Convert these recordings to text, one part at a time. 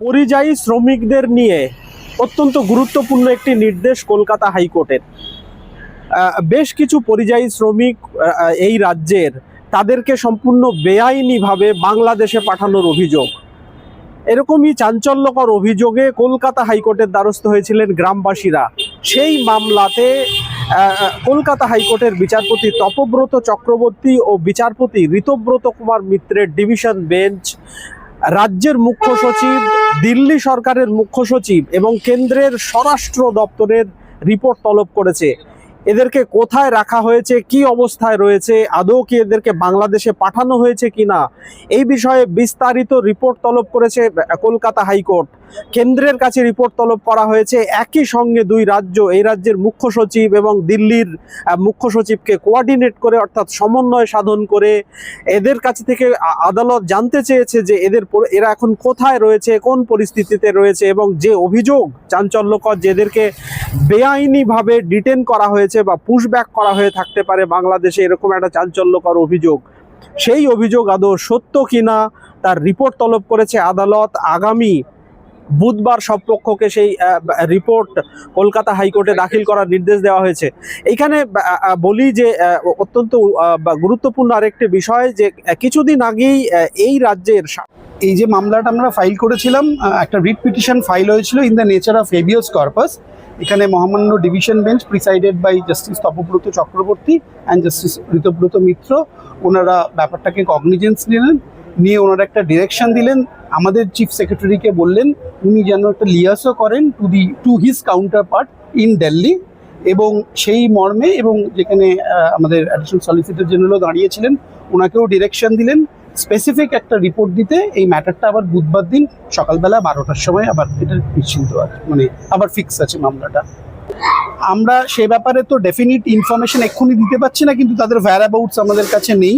পরিযায়ী শ্রমিকদের নিয়ে অত্যন্ত গুরুত্বপূর্ণ একটি নির্দেশ কলকাতা হাইকোর্টের। বেশ কিছু পরিযায়ী শ্রমিক এই রাজ্যের তাদেরকে সম্পূর্ণ বেআইনিভাবে বাংলাদেশে পাঠানোর অভিযোগ। এরকমই চাঞ্চল্যকর অভিযোগে কলকাতা হাইকোর্টের দ্বারস্থ হয়েছিলেন গ্রামবাসীরা। সেই মামলাতে কলকাতা হাইকোর্টের বিচারপতি তপব্রত চক্রবর্তী ও বিচারপতি ঋতব্রত কুমার মিত্রের ডিভিশন বেঞ্চ রাজ্যের মুখ্য সচিব দিল্লি সরকারের মুখ্য সচিব এবং কেন্দ্রের স্বরাষ্ট্র দপ্তরের রিপোর্ট তলব করেছে। এদেরকে কোথায় রাখা হয়েছে, কি অবস্থায় রয়েছে, আদৌ কি এদেরকে বাংলাদেশে পাঠানো হয়েছে কি না এই বিষয়ে বিস্তারিত রিপোর্ট তলব করেছে কলকাতা হাইকোর্ট। কেন্দ্রের কাছে রিপোর্ট তলব করা হয়েছে, একই সঙ্গে দুই রাজ্য, এই রাজ্যের মুখ্য সচিব এবং দিল্লির মুখ্য সচিবকে কোঅর্ডিনেট করে অর্থাৎ সমন্বয় সাধন করে এদের কাছ থেকে আদালত জানতে চেয়েছে যে এদের এরা এখন কোথায় রয়েছে, কোন পরিস্থিতিতে রয়েছে এবং যে অভিযোগ চাঞ্চল্যকর যে এদেরকে বেআইনিভাবে ডিটেন করা হয়েছে বা পুশব্যাক করা হয়ে থাকতে পারে বাংলাদেশে, এরকম একটা চাঞ্চল্যকর অভিযোগ। সেই অভিযোগ আদৌ সত্য কিনা, তার রিপোর্ট তলব করেছে আদালত। আগামী বুধবার সব পক্ষকে সেই রিপোর্ট কলকাতা হাইকোর্টে দাখিল করার নির্দেশ দেওয়া হয়েছে। এইখানে বলি যে অত্যন্ত গুরুত্বপূর্ণ আরেকটি বিষয় যে কিছুদিন আগেই এই রাজ্যের এই যে মামলাটা আমরা ফাইল করেছিলাম একটা রিট পিটিশন ফাইল হয়েছিল in the nature of habeas corpus এখানে মহামান্য division bench presided by justice Tapabrata Chakraborty and justice Ritabrata Mitra. ওনারা ব্যাপারটাকে কগনিজেন্স নিলেন, নিয়ে ওনারা একটা ডিরেকশন দিলেন। আমাদের চিফ সেক্রেটারিকে বললেন, উনি যেন একটা লিয়াসও করেন to the to his counterpart in Delhi এবং সেই মর্মে এবং যেখানে আমাদের অ্যাডিশনাল সলিসিটর জেনারেলও দাঁড়িয়েছিলেন, ওনাকেও ডিরেকশন দিলেন। স্পেসিফিক একটা রিপোর্ট দিতে এই ম্যাটারটা আবার বুধবার দিন সকালবেলা বারোটার সময় আবার এটা নিশ্চিন্ত মানে আবার ফিক্স আছে মামলাটা। আমরা সে ব্যাপারে তো ডেফিনিট ইনফরমেশন এক্ষুনি দিতে পারছি না, কিন্তু তাদের ভ্যারাবাউটস আমাদের কাছে নেই।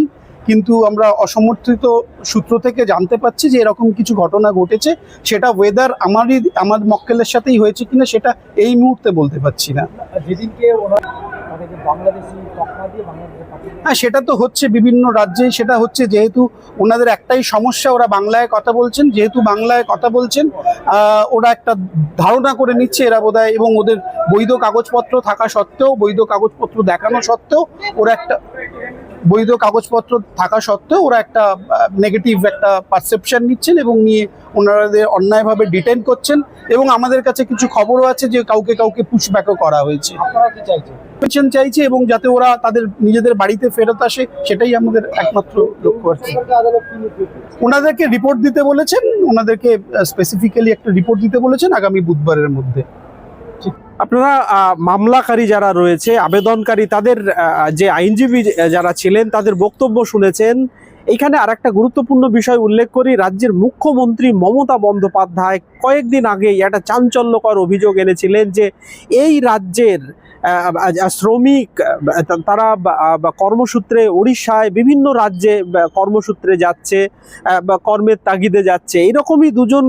কিন্তু আমরা অসমর্থিত সূত্র থেকে জানতে পাচ্ছি যে এরকম কিছু ঘটনা ঘটেছে, সেটা ওয়েদার আমারই আমার মক্কেলের সাথেই হয়েছে কিনা, সেটা এই মুহূর্তে বলতে পারছি না। যেদিনকে হ্যাঁ সেটা তো হচ্ছে বিভিন্ন রাজ্যে, সেটা হচ্ছে যেহেতু ওনাদের একটাই সমস্যা, ওরা বাংলায় কথা বলছেন, যেহেতু বাংলায় কথা বলছেন ওরা একটা ধারণা করে নিচ্ছে এরা বোধহয়, এবং ওদের বৈধ কাগজপত্র থাকা সত্ত্বেও, বৈধ কাগজপত্র দেখানো সত্ত্বেও, ওরা একটা বৈধ কাগজপত্র থাকা সত্ত্বেও ওরা একটা নেগেটিভ একটা পারসেপশন নিচ্ছেন এবং নিয়ে ওনারাদের অন্যায়ভাবে ডিটেন করছেন এবং আমাদের কাছে কিছু খবরও আছে যে কাউকে কাউকে পুশব্যাকও করা হয়েছে। পেনশন চাইছে এবং যাতে ওরা তাদের নিজেদের বাড়িতে ফেরত আসে সেটাই আমাদের একমাত্র লক্ষ্য দিয়েছে? ওনাদেরকে রিপোর্ট দিতে বলেছেন ওনাদেরকে স্পেসিফিক্যালি একটা রিপোর্ট দিতে বলেছেন আগামী বুধবারের মধ্যে। আপনারা মামলাকারী যারা রয়েছে, আবেদনকারী, তাদের যে আইনজীবী যারা ছিলেন, তাদের বক্তব্য শুনেছেন। এখানে আর একটা গুরুত্বপূর্ণ বিষয় উল্লেখ করি, রাজ্যের মুখ্যমন্ত্রী মমতা বন্দ্যোপাধ্যায় কয়েকদিন আগেই একটা চাঞ্চল্যকর অভিযোগ এনেছিলেন যে, এই রাজ্যের শ্রমিক তারা কর্মসূত্রে উড়িষ্যায় বিভিন্ন রাজ্যে কর্মসূত্রে যাচ্ছে বা কর্মের তাগিদে যাচ্ছে। এরকমই দুজন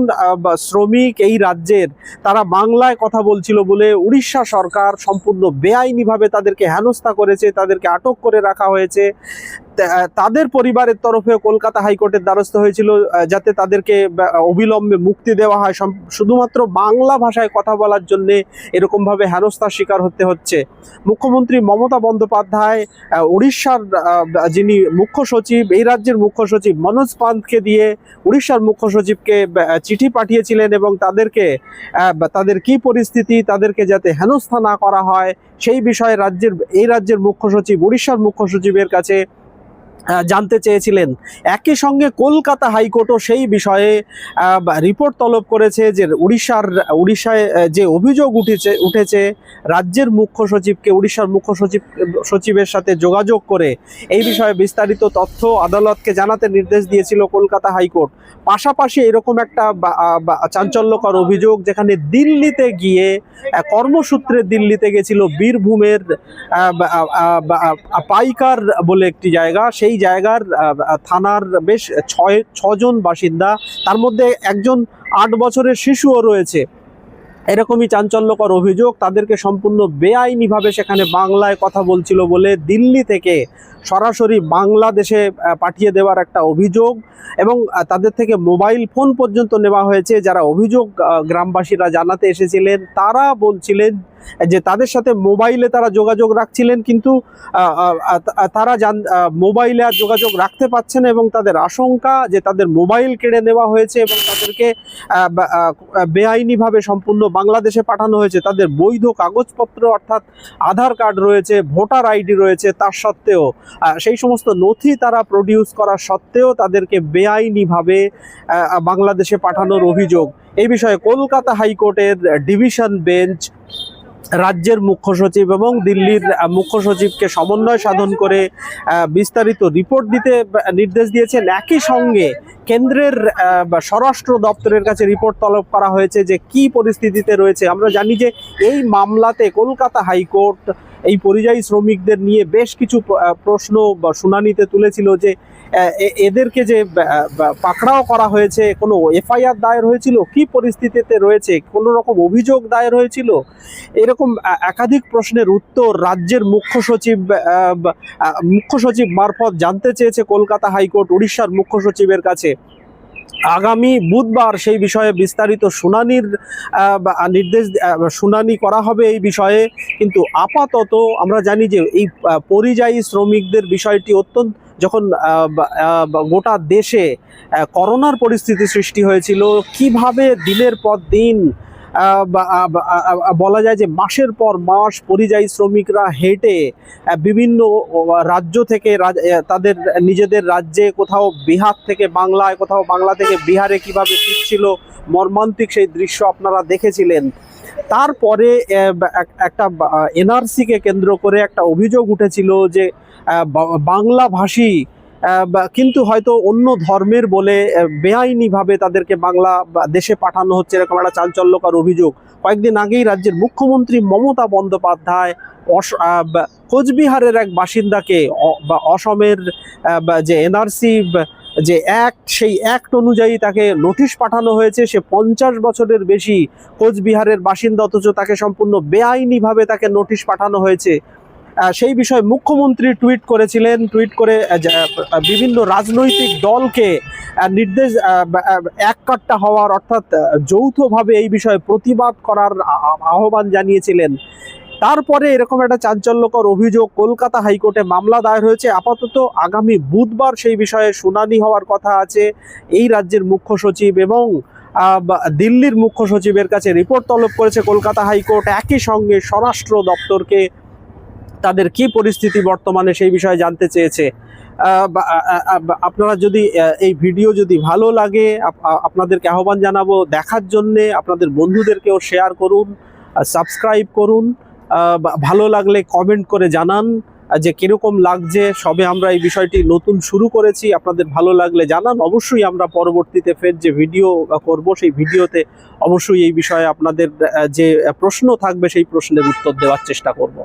শ্রমিক এই রাজ্যের, তারা বাংলায় কথা বলছিল বলে উড়িষ্যা সরকার সম্পূর্ণ বেআইনিভাবে তাদেরকে হেনস্থা করেছে, তাদেরকে আটক করে রাখা হয়েছে। তাদের পরিবারের তরফে কলকাতা হাইকোর্টের দ্বারস্থ হয়েছিল যাতে তাদেরকে অবিলম্বে মুক্তি দেওয়া হয়। শুধুমাত্র বাংলা ভাষায় কথা বলার জন্য এরকমভাবে হেনস্থার শিকার হতে হচ্ছে। মুখ্যমন্ত্রী মমতা বন্দ্যোপাধ্যায় উড়িষ্যার যিনি মুখ্য সচিব, এই রাজ্যের মুখ্য সচিব মনোজ পান্তকে দিয়ে উড়িষ্যার মুখ্য সচিবকে চিঠি পাঠিয়েছিলেন এবং তাদেরকে তাদের কি পরিস্থিতি, তাদেরকে যাতে হেনস্থা না করা হয়, সেই বিষয়ে রাজ্যের, এই রাজ্যের মুখ্য সচিব, উড়িষ্যার মুখ্য সচিবের কাছে জানতে চেয়েছিলেন। একই সঙ্গে কলকাতা হাইকোর্টও সেই বিষয়ে রিপোর্ট তলব করেছে যে উড়িষ্যার, উড়িষ্যায় যে অভিযোগ উঠেছে উঠেছে, রাজ্যের মুখ্য সচিবকে, উড়িষ্যার মুখ্য সচিব, সচিবের সাথে যোগাযোগ করে এই বিষয়ে বিস্তারিত তথ্য আদালতকে জানাতে নির্দেশ দিয়েছিল কলকাতা হাইকোর্ট। পাশাপাশি এরকম একটা চাঞ্চল্যকর অভিযোগ যেখানে দিল্লিতে গিয়ে কর্মসূত্রে দিল্লিতে গেছিল বীরভূমের পাইকার বলে একটি জায়গা, সেই জায়গার আহ, আহ, থানার বেশ ছয় ছজন বাসিন্দা। তার মধ্যে একজন আট বছরের শিশুও রয়েছে। এরকমই চাঞ্চল্যকর অভিযোগ। তাদেরকে সম্পূর্ণ বেআইনিভাবে সেখানে বাংলায় কথা বলছিল বলে দিল্লি থেকে সরাসরি বাংলাদেশে পাঠিয়ে দেওয়ার একটা অভিযোগ এবং তাদের থেকে মোবাইল ফোন পর্যন্ত নেওয়া হয়েছে। যারা অভিযোগ গ্রামবাসীরা জানাতে এসেছিলেন, তারা বলছিলেন যে তাদের সাথে মোবাইলে তারা যোগাযোগ রাখছিলেন কিন্তু তারা জান মোবাইলে আর যোগাযোগ রাখতে পারছে না এবং তাদের আশঙ্কা যে তাদের মোবাইল কেড়ে নেওয়া হয়েছে এবং তাদেরকে বেআইনিভাবে সম্পূর্ণ বাংলাদেশে পাঠানো হয়েছে। তাদের বৈধ কাগজপত্র অর্থাৎ আধার কার্ড রয়েছে, ভোটার আইডি রয়েছে, তার সত্ত্বেও সেই সমস্ত নথি তারা প্রডিউস করা সত্ত্বেও তাদেরকে বেআইনিভাবে বাংলাদেশে পাঠানোর অভিযোগ। এই বিষয়ে কলকাতা হাইকোর্টের ডিভিশন বেঞ্চ, রাজ্যের মুখ্য সচিব এবং দিল্লির মুখ্য সচিবকে সমন্বয় সাধন করে বিস্তারিত রিপোর্ট দিতে নির্দেশ দিয়েছেন। একই সঙ্গে কেন্দ্রের স্বরাষ্ট্র দপ্তরের কাছে রিপোর্ট তলব করা হয়েছে যে কি পরিস্থিতিতে রয়েছে। আমরা জানি যে এই মামলাতে কলকাতা হাইকোর্ট এই পরিযায়ী শ্রমিকদের নিয়ে বেশ কিছু প্রশ্ন বা শুনানিতে তুলেছিল যে এদেরকে যে পাকড়াও করা হয়েছে, কোনো এফআইআর দায়ের হয়েছিল? কি পরিস্থিতিতে রয়েছে? কোনো রকম অভিযোগ দায়ের হয়েছিল? এরকম একাধিক প্রশ্নের উত্তর রাজ্যের মুখ্য সচিব মুখ্য সচিব মারফত জানতে চেয়েছে কলকাতা হাইকোর্ট, উড়িষ্যার মুখ্য সচিবের কাছে। আগামী বুধবার সেই বিষয়ে বিস্তারিত শুনানির নির্দেশ শুনানি করা হবে এই বিষয়ে। কিন্তু আপাতত আমরা জানি যে এই পরিযায়ী শ্রমিকদের বিষয়টি অত্যন্ত, যখন গোটা দেশে করোনার পরিস্থিতি সৃষ্টি হয়েছিল, কীভাবে দিনের পর দিন বলা যায় যে মাসের পর মাস পরিযায়ী শ্রমিকরা হেঁটে বিভিন্ন রাজ্য থেকে তাদের নিজেদের রাজ্যে কোথাও বিহার থেকে বাংলায়, কোথাও বাংলা থেকে বিহারে কীভাবে ফিরছিল, মর্মান্তিক সেই দৃশ্য আপনারা দেখেছিলেন। তারপরে একটা এনআরসিকে কেন্দ্র করে একটা অভিযোগ উঠেছিল যে বাংলাভাষী কিন্তু হয়তো অন্য ধর্মের বলে বেআইনিভাবে তাদেরকে বাংলা দেশে পাঠানো হচ্ছে, এরকম একটা চাঞ্চল্যকর অভিযোগ। কয়েকদিন আগেই রাজ্যের মুখ্যমন্ত্রী মমতা বন্দ্যোপাধ্যায় কোচবিহারের এক বাসিন্দাকে বা অসমের যে এনআরসি যে অ্যাক্ট, সেই অ্যাক্ট অনুযায়ী তাকে নোটিশ পাঠানো হয়েছে। সে পঞ্চাশ বছরের বেশি কোচবিহারের বাসিন্দা, অথচ তাকে সম্পূর্ণ বেআইনিভাবে তাকে নোটিশ পাঠানো হয়েছে। সেই বিষয়ে মুখ্যমন্ত্রী টুইট করেছিলেন, টুইট করে বিভিন্ন রাজনৈতিক দলকে নির্দেশ এককাট্টা হওয়ার অর্থাৎ যৌথভাবে এই বিষয়ে প্রতিবাদ করার আহ্বান জানিয়েছিলেন। তারপরে এরকম একটা চাঞ্চল্যকর অভিযোগ কলকাতা হাইকোর্টে মামলা দায়ের হয়েছে। আপাতত আগামী বুধবার সেই বিষয়ে শুনানি হওয়ার কথা আছে এই রাজ্যের মুখ্য সচিব এবং দিল্লির মুখ্য সচিবের কাছে রিপোর্ট তলব করেছে কলকাতা হাইকোর্ট। একই সঙ্গে স্বরাষ্ট্র দপ্তরকে তাদের কি পরিস্থিতি বর্তমানে সেই বিষয়ে জানতে চেয়েছে? আপনারা যদি এই ভিডিও যদি ভালো লাগে আপনাদেরকে আহ্বান জানাব দেখার জন্যে, আপনাদের বন্ধুদেরকেও শেয়ার করুন সাবস্ক্রাইব করুন ভালো লাগলে কমেন্ট করে জানান যে কীরকম লাগছে, সবে আমরা এই বিষয়টি নতুন শুরু করেছি, আপনাদের ভালো লাগলে জানান, অবশ্যই আমরা পরবর্তীতে ফের যে ভিডিও করব সেই ভিডিওতে অবশ্যই এই বিষয়ে আপনাদের যে প্রশ্ন থাকবে সেই প্রশ্নের উত্তর দেওয়ার চেষ্টা করব।